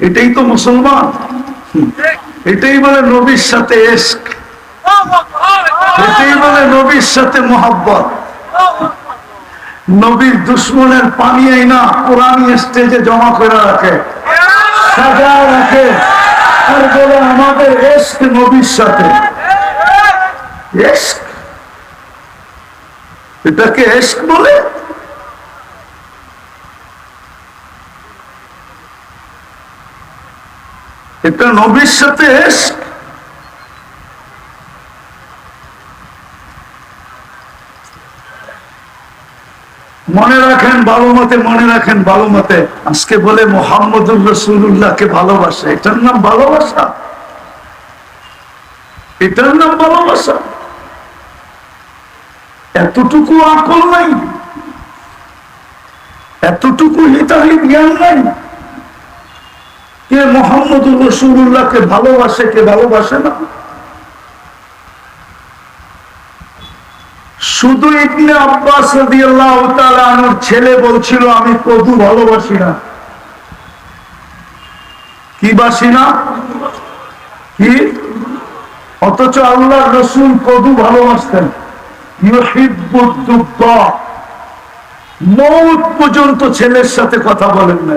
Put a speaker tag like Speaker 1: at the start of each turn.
Speaker 1: এটাই তো মুসলমান। এটাই বলে নবীর সাথে এটাই বলে নবীর সাথে মোহাব্বত। নবীর দুশ্মনের পানি না কোরআন স্টেজে জমা করে রাখে। সাজা রাখে। আর বলে আমাদের এস্ক নবীর সাথে। এস্ক এটাকে এস্ক বলে? এটা নবীর সাথে মনে রাখেন, ভালো মতে, মনে রাখেন, ভালো মতে। আজকে বলে মোহাম্মদুর রসুল্লাহকে ভালোবাসে। এটার নাম ভালোবাসা। এটার নাম ভালোবাসা। এতটুকু আকল নাই। এতটুকু হিতাহি জ্ঞান নাই। কে মোহাম্মদুর রসুল্লাহকে ভালোবাসে কে ভালোবাসে না? শুধু ইবনে আব্বাস রাদিয়াল্লাহু ছেলে বলছিল, আমি কদু ভালোবাসি না। কি বাসি না? কি? অথচ আল্লাহ রসুল কদু ভালোবাসতেন। মৌত পর্যন্ত ছেলের সাথে কথা বলেন না